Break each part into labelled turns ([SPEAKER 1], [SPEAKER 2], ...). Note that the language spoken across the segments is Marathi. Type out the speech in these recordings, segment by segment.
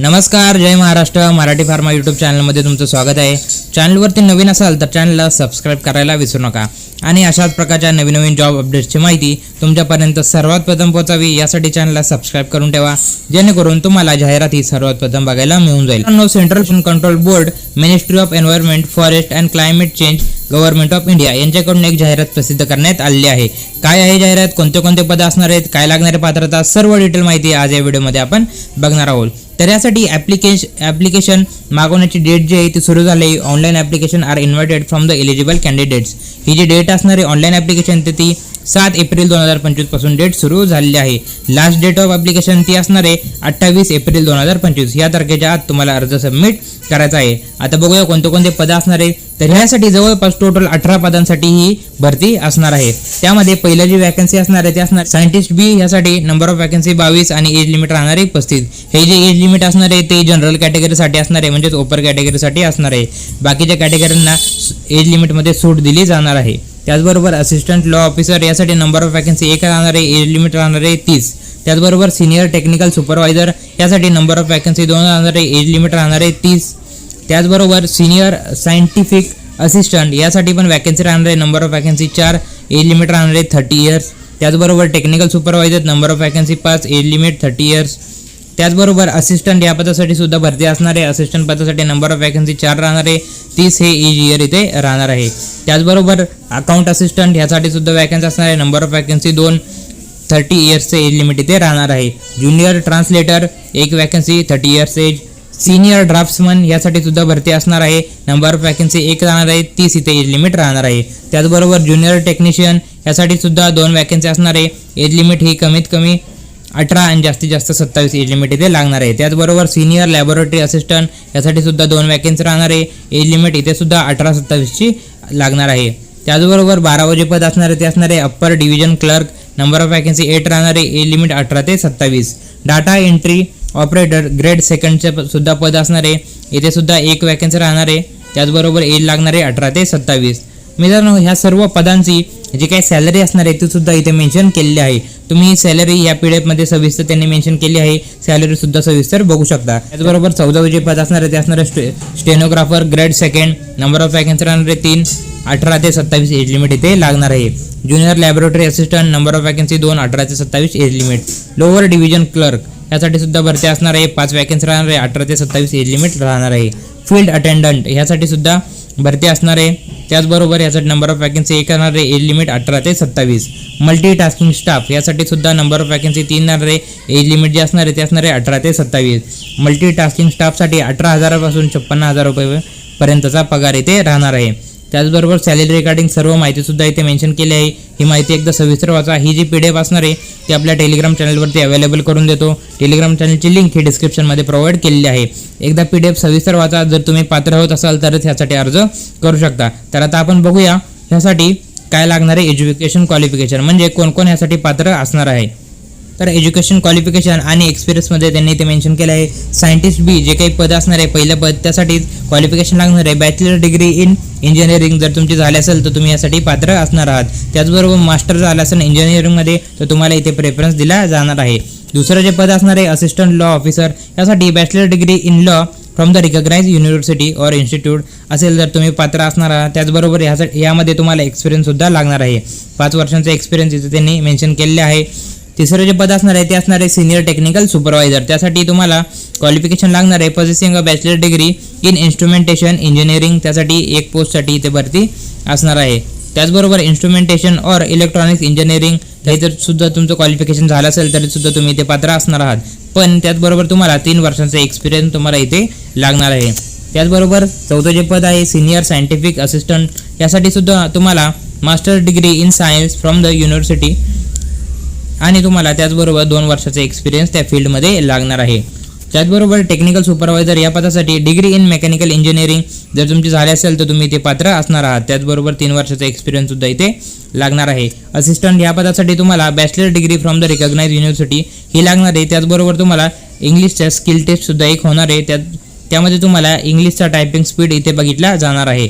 [SPEAKER 1] नमस्कार जय महाराष्ट्र. मराठी फार्मा यूट्यूब चॅनलमध्ये तुमचं स्वागत आहे. चॅनलवरती नवीन असाल तर चॅनलला सबस्क्राईब करायला विसरू नका. आणि अशाच प्रकारच्या नवीन नवीन जॉब अपडेट्सची माहिती तुमच्यापर्यंत सर्वात प्रथम पोहोचावी यासाठी चॅनलला सबस्क्राईब करून ठेवा जेणेकरून तुम्हाला जाहिराती सर्वात प्रथम बघायला मिळून जाईल. Central control board ministry of environment forest and climate change government of India यांच्याकडून एक जाहिरात प्रसिद्ध करण्यात आलेली आहे. काय आहे जाहिरात? कोणते कोणते पद असणार आहेत? काय लागणारे पात्रता? सर्व डिटेल माहिती आज या व्हिडिओमध्ये आपण बघणार आहोत. तर यासाठी ॲप्लिकेश ॲप्लिकेशन मागवण्याची डेट जी आहे ती सुरू झाली. Online application are invited from the eligible candidates ही जी डेट डेट असणारे ऑनलाईन ॲप्लिकेशन ते ती सात एप्रिल दोन हजार पंचवीसपासून डेट सुरू झालेली आहे. लास्ट डेट ऑफ ॲप्लिकेशन ती असणार आहे अठ्ठावीस एप्रिल दोन हजार पंचवीस. या तारखेच्या आत तुम्हाला अर्ज सबमिट करायचा आहे. आता बघूया कोणते कोणते पद असणार आहे तर ह्यासाठी जवळपास टोटल अठरा पदांसाठी ही भरती असणार आहे. त्यामध्ये पहिलं जी वॅकन्सी असणार आहे ते असणार सायंटिस्ट बी ह्यासाठी नंबर ऑफ वॅकन्सी बावीस आणि एज लिमिट राहणार आहे पस्तीस. हे जे एज लिमिट असणार आहे ते जनरल कॅटेगरीसाठी असणार आहे म्हणजेच ओपर कॅटेगरीसाठी असणार आहे. बाकीच्या कॅटेगरींना एज लिमिटमध्ये सूट दिली जाणार आहे. त्याचबरोबर असिस्टंट लॉ ऑफिसर यासाठी नंबर ऑफ वॅकन्सी एक राहणार आहे एज लिमिट राहणार आहे तीस. त्याचबरोबर सिनियर टेक्निकल सुपरवायझर यासाठी नंबर ऑफ वॅकन्सी दोन राहणार आहे एज लिमिट राहणार आहे तीस. त्याचबरोबर सिनियर सायंटिफिक असिस्टंट यासाठी पण वॅकन्सी राहणार आहे नंबर ऑफ वॅकन्सी चार एज लिमिट राहणार आहे थर्टी इयर्स त्याचबरोबर technical supervisor number of vacancy पाच एज लिमिट थर्टी इयर्स त्याचबरोबर असिस्टंट या पदासाठी सुद्धा भरती असणार आहे. असिस्टंट पदासाठी नंबर ऑफ वॅकन्सी चार राहणार आहे. तीस हे एज इयर इथे राहणार आहे. त्याचबरोबर अकाउंट असिस्टंट ह्यासाठी सुद्धा वॅकन्सी असणार आहे. नंबर ऑफ वॅकन्सी दोन थर्टी इयर्सचे एज लिमिट इथे राहणार आहे. ज्युनियर ट्रान्सलेटर एक vacancy thirty years age senior draftsman यासाठी सुद्धा भरती असणार आहे. नंबर ऑफ वॅकन्सी एक राहणार आहे. तीस इथे एज लिमिट राहणार आहे. त्याचबरोबर ज्युनियर टेक्निशियन यासाठी सुद्धा दोन वॅकन्सी असणार आहे. एज लिमिट ही कमीत कमी अठरा आणि जास्तीत जास्त सत्तावीस एज लिमिट इथे लागणार आहे. त्याचबरोबर सिनियर लॅबोरेटरी असिस्टंट यासाठी सुद्धा दोन वॅकन्सी राहणार आहे. एज लिमिट इथे सुद्धा अठरा सत्तावीसची लागणार आहे. त्याचबरोबर बारावं पद असणार आहे ते असणार आहे upper division clerk number of vacancy eight राहणार आहे. एज लिमिट अठरा ते सत्तावीस. डाटा एंट्री ऑपरेटर ग्रेड सेकंडचे प- सुद्धा पद असणार आहे. इथे सुद्धा एक वॅकन्सी राहणार आहे. त्याचबरोबर एज लागणार आहे अठरा ते सत्तावीस. मित्रांनो ह्या सर्व पदांची जी काही सॅलरी असणार आहे ती सुद्धा इथे मेन्शन केलेली आहे. तुम्ही सॅलरी या पी डी एफमध्ये सविस्तर त्यांनी मेन्शन केली आहे. सॅलरी सुद्धा सविस्तर बघू शकता. त्याचबरोबर चौदावे जे पद असणार आहे ते असणार आहे stay stenographer grade second number of vacancy राहणार आहे तीन अठरा ते सत्तावीस एज लिमिट इथे लागणार आहे. Junior laboratory assistant number of vacancy दोन अठरा ते सत्तावीस age limit lower division clerk यासाठी सुद्धा भरती असणार आहे. पाच वॅकन्सी राहणार आहे अठरा ते सत्तावीस एज लिमिट राहणार आहे. फील्ड अटेंडंट ह्यासाठी सुद्धा भरती असणार आहे त्याचबरोबर यासाठी नंबर ऑफ वॅकन्सी एक राहणार आहे एज लिमिट अठरा ते सत्तावीस. मल्टी टास्किंग स्टाफ यासाठी सुद्धा नंबर ऑफ वॅकन्सी तीन राहणार आहे एज लिमिट जे असणार आहे ते असणार आहे अठरा ते सत्तावीस. मल्टी टास्किंग स्टाफसाठी अठरा हजारापासून छप्पन्न हजार रुपये पर्यंतचा पगार इथे राहणार आहे. त्याचबरोबर सॅलरी रिगार्डिंग सर्व माहितीसुद्धा इथे मेन्शन केली आहे. ही माहिती एकदा सविस्तर वाचा. ही जी पी डी एफ असणार आहे ती आपल्या टेलिग्राम चॅनलवरती अवेलेबल करून देतो. टेलिग्राम चॅनलची लिंक ही डिस्क्रिप्शनमध्ये प्रोव्हाइड केलेली आहे. एकदा पी डी एफ सविस्तर वाचा. जर तुम्ही पात्र होत असाल तरच ह्यासाठी अर्ज करू शकता. तर आता आपण बघूया ह्यासाठी काय लागणार आहे एज्युकेशन क्वालिफिकेशन म्हणजे कोण कोण ह्यासाठी पात्र असणार आहे? तर एज्युकेशन क्वालिफिकेशन आणि एक्सपिरियन्समध्ये त्यांनी ते मेन्शन केलं आहे. सायंटिस्ट बी जे काही पद असणार आहे पहिलं पद त्यासाठीच क्वालिफिकेशन लागणार आहे. बॅचलर डिग्री इन इंजिनिअरिंग जर तुमची झाली असेल तर तुम्ही यासाठी पात्र असणार आहात. त्याचबरोबर मास्टर झालं असेल इंजिनिअरिंगमध्ये तर तुम्हाला इथे प्रेफरन्स दिला जाणार आहे. दुसरं जे पद असणार आहे असिस्टंट लॉ ऑफिसर यासाठी bachelor degree in law from the recognize university or institute असेल जर तुम्ही पात्र असणार आहात. त्याचबरोबर ह्यासाठी यामध्ये तुम्हाला एक्सपिरियन्ससुद्धा लागणार आहे. पाच वर्षांचा एक्सपिरियन्स इथे त्यांनी मेन्शन केलेले आहे. तिसरं जे पद असणार आहे ते असणार आहे सिनियर टेक्निकल सुपरवायझर त्यासाठी तुम्हाला क्वालिफिकेशन लागणार आहे. Possessing a bachelor degree in instrumentation engineering त्यासाठी एक पोस्टसाठी इथे भरती असणार आहे. त्याचबरोबर इन्स्ट्रुमेंटेशन और इलेक्ट्रॉनिक्स इंजिनिअरिंग हे जर सुद्धा तुमचं क्वालिफिकेशन झालं असेल तरी सुद्धा तुम्ही इथे पात्र असणार आहात. पण त्याचबरोबर तुम्हाला तीन वर्षांचा एक्सपिरियन्स तुम्हाला इथे लागणार आहे. त्याचबरोबर चौथं जे पद आहे सिनियर सायंटिफिक असिस्टंट यासाठी सुद्धा तुम्हाला master degree in science from the university आणि तुम्हाला त्याचबरोबर दोन वर्षाचा एक्सपिरियन्स त्या फील्डमध्ये लागणार आहे. त्याचबरोबर टेक्निकल सुपरवायझर या पदासाठी डिग्री इन मेकॅनिकल इंजिनिअरिंग जर तुमची झाली असेल तर तुम्ही ते पात्र असणार आहात. त्याचबरोबर तीन वर्षाचा एक्सपिरियन्स सुद्धा इथे लागणार आहे. असिस्टंट या पदासाठी तुम्हाला bachelor degree from the recognize university ही लागणार आहे. त्याचबरोबर तुम्हाला इंग्लिशच्या स्किल टेस्ट सुद्धा एक होणार आहे. त्यात त्यामध्ये तुम्हाला इंग्लिशचा टायपिंग स्पीड इथे बघितला जाणार आहे.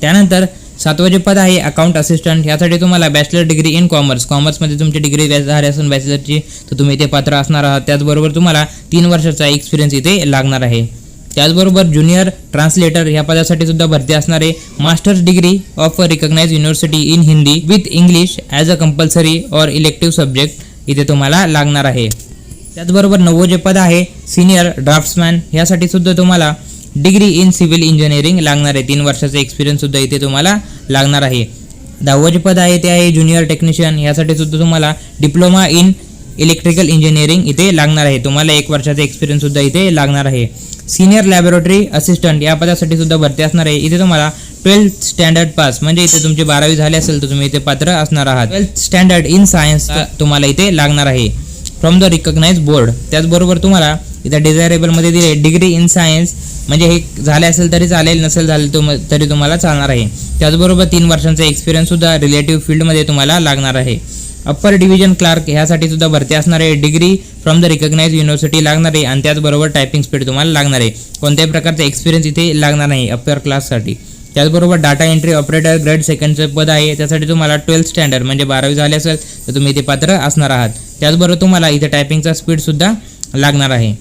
[SPEAKER 1] त्यानंतर सातवं जे पद आहे अकाउंट असिस्टंट यासाठी तुम्हाला बॅचलर डिग्री इन कॉमर्स कॉमर्समध्ये तुमची डिग्री झाली असून बॅचलरची तर तुम्ही इथे पात्र असणार आहात. त्याचबरोबर तुम्हाला तीन वर्षाचा एक्सपिरियन्स इथे लागणार आहे. त्याचबरोबर ज्युनियर ट्रान्सलेटर या पदासाठी सुद्धा भरती असणारे masters degree of a recognize university in Hindi with English as a compulsory or elective subject इथे तुम्हाला लागणार आहे. त्याचबरोबर नववं जे पद आहे सिनियर ड्राफ्ट्समॅन यासाठी सुद्धा तुम्हाला डिग्री इन सिव्हिल इंजिनिअरिंग लागणार आहे. तीन वर्षाचा एक्सपिरियन्स सुद्धा इथे तुम्हाला लागणार आहे. दहावं जे पद आहे ते आहे ज्युनियर टेक्निशियन यासाठी सुद्धा तुम्हाला डिप्लोमा इन इलेक्ट्रिकल इंजिनिअरिंग इथे लागणार आहे. तुम्हाला एक वर्षाचा एक्सपिरियन्स सुद्धा इथे लागणार आहे. सिनियर लॅबोरेटरी असिस्टंट या पदासाठी सुद्धा भरती असणार आहे. इथे तुम्हाला ट्वेल्थ स्टँडर्ड पास म्हणजे इथे तुमची बारावी झाली असेल तर तुम्ही इथे पात्र असणार आहात. ट्वेल्थ स्टँडर्ड इन सायन्स तुम्हाला इथे लागणार आहे. फ्रॉम द रिकग्नाइज बोर्ड त्याचबरोबर तुम्हाला इथं डिझायरेबलमध्ये दिले. डिग्री इन सायन्स म्हणजे हे झाले असेल तरी चालेल नसेल झाले तुम तरी तुम्हाला चालणार आहे. त्याचबरोबर तीन वर्षांचा एक्सपिरियन्ससुद्धा रिलेटिव्ह फील्डमध्ये तुम्हाला लागणार आहे. अप्पर डिव्हिजन क्लार्क ह्यासाठी सुद्धा भरती असणार आहे. Degree from the recognize university लागणार आहे. आणि त्याचबरोबर टायपिंग स्पीड तुम्हाला लागणार आहे. कोणत्याही प्रकारचा एक्सपिरियन्स इथे लागणार नाही अप्पर क्लाससाठी त्याचबरोबर डाटा एंट्री ऑपरेटर ग्रेड सेकंडचं पद आहे. त्यासाठी तुम्हाला ट्वेल्थ स्टँडर्ड म्हणजे बारावी झाले असेल तर तुम्ही इथे पात्र असणार आहात. त्याचबरोबर तुम्हाला इथे टायपिंगचा स्पीडसुद्धा लागणार आहे.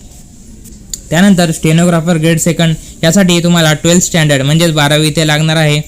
[SPEAKER 1] त्यानंतर स्टेनोग्राफर ग्रेड सेकंड यासाठी तुम्हाला ट्वेल्थ स्टँडर्ड म्हणजेच बारावी इथे लागणार आहे.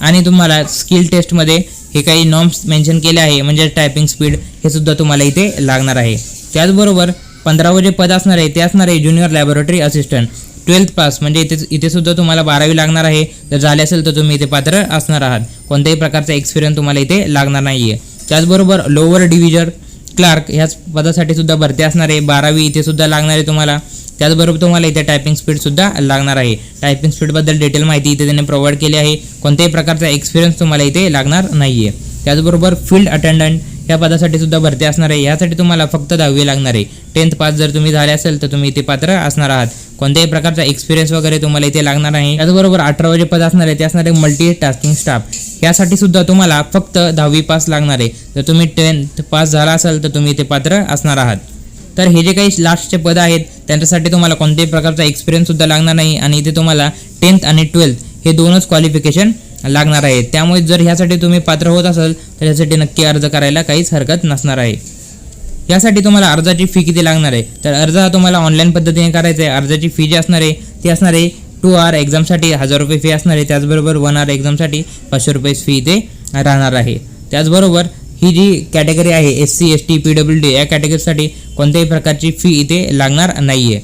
[SPEAKER 1] आणि तुम्हाला स्किल टेस्टमध्ये हे काही नॉर्म्स मेन्शन केले आहे म्हणजे टायपिंग स्पीड हे सुद्धा तुम्हाला इथे लागणार आहे. त्याचबरोबर पंधरावं जे पद असणार आहे ते असणार आहे junior laboratory assistant. Twelfth pass म्हणजे इथे इथे सुद्धा तुम्हाला बारावी लागणार आहे. जर झाले असेल तर तुम्ही इथे पात्र असणार आहात. कोणत्याही प्रकारचा एक्सपिरियन्स तुम्हाला इथे लागणार नाही आहे त्याचबरोबर लोअर डिव्हिजन क्लार्क ह्याच पदासाठी सुद्धा भरती असणार आहे. बारावी इथे सुद्धा लागणार आहे तुम्हाला. त्याचबरोबर तुम्हाला इथे टायपिंग स्पीडसुद्धा लागणार आहे. टायपिंग स्पीडबद्दल डिटेल माहिती इथे त्यांनी प्रोव्हाइड केली आहे. कोणत्याही प्रकारचा एक्सपिरियन्स तुम्हाला इथे लागणार नाही आहे त्याचबरोबर फील्ड अटेंडंट या पदासाठी सुद्धा भरती असणार आहे. यासाठी तुम्हाला फक्त दहावी लागणार आहे. टेन्थ पास जर तुम्ही झाले असेल तर तुम्ही इथे पात्र असणार आहात. कोणत्याही प्रकारचा एक्सपिरियन्स वगैरे तुम्हाला इथे लागणार नाही. त्याचबरोबर अठरा जे पद असणार आहे. ते असणार आहे मल्टी टास्किंग स्टाफ यासाठी सुद्धा तुम्हाला फक्त दहावी पास लागणार आहे. जर तुम्ही टेन्थ पास झाला असाल तर तुम्ही इथे पात्र असणार आहात. तर हे जे काही लास्टचे पद आहेत त्यांच्यासाठी तुम्हाला कोणत्याही प्रकारचा एक्सपिरियन्ससुद्धा लागणार नाही आणि इथे तुम्हाला टेन्थ आणि ट्वेल्थ हे दोनच क्वालिफिकेशन लागणार आहे. त्यामुळे जर ह्यासाठी तुम्ही पात्र होत असाल तर ह्यासाठी नक्की अर्ज करायला काहीच हरकत नसणार आहे. यासाठी तुम्हाला अर्जाची फी किती लागणार आहे? तर अर्ज हा तुम्हाला ऑनलाईन पद्धतीने करायचा आहे. अर्जाची फी जी असणार आहे ती असणार आहे टू आर एक्झामसाठी हजार रुपये फी असणार आहे. त्याचबरोबर वन आर एक्झामसाठी पाचशे रुपये फी इथे राहणार आहे. त्याचबरोबर ही जी कॅटेगरी आहे S C S T P W D या कॅटेगरीसाठी कोणत्याही प्रकारची फी इथे लागणार नाही आहे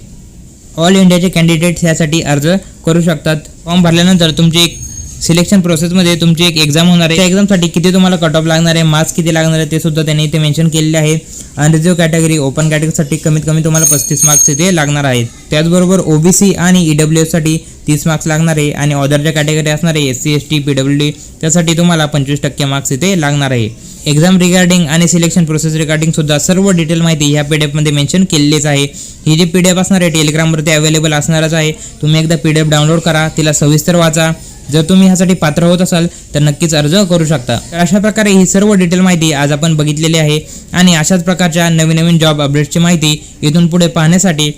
[SPEAKER 1] ऑल इंडियाचे कॅन्डिडेट्स यासाठी अर्ज करू शकतात. फॉर्म भरल्यानंतर तुमची एक सिलेक्शन प्रोसेसमध्ये तुमची एक एक्झाम होणार आहे. त्या एक्झामसाठी किती तुम्हाला कट ऑफ लागणार आहे मार्क्स किती लागणार आहे ते सुद्धा त्यांनी इथे मेन्शन केलेले आहे. अनरिझर्व कॅटेगरी ओपन कॅटेगरीसाठी कमीत कमी तुम्हाला पस्तीस मार्क्स इथे लागणार आहेत. त्याचबरोबर ओबीसी आणि ई डब्ल्यू एससाठी तीस मार्क्स लागणार आहे आणि ऑदरच्या कॅटेगरी असणार आहे S C S T P W D त्यासाठी तुम्हाला पंचवीस टक्के मार्क्स इथे लागणार आहे. एक्झाम रिगार्डिंग आणि सिलेक्शन प्रोसेस रिगार्डिंग सुद्धा सर्व डिटेल माहिती ह्या पी डी एफमध्ये मेन्शन केलेलीच आहे. ही जी पी डी एफ असणार आहे टेलिग्रामवरती अवेलेबल असणारच आहे. तुम्ही एकदा पी डी एफ डाउनलोड करा तिला सविस्तर वाचा. जर तुम्ही ह्यासाठी पात्र होत असाल तर नक्कीच अर्ज करू शकता. अशा प्रकारे ही सर्व डिटेल माहिती आज आपण बघितलेली आहे. आणि अशाच प्रकारच्या नवीन नवीन जॉब अपडेट्सची माहिती इथून पुढे पाहण्यासाठी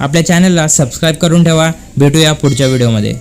[SPEAKER 1] आपल्या चॅनलला सबस्क्राईब करून ठेवा. भेटूया पुढच्या व्हिडिओमध्ये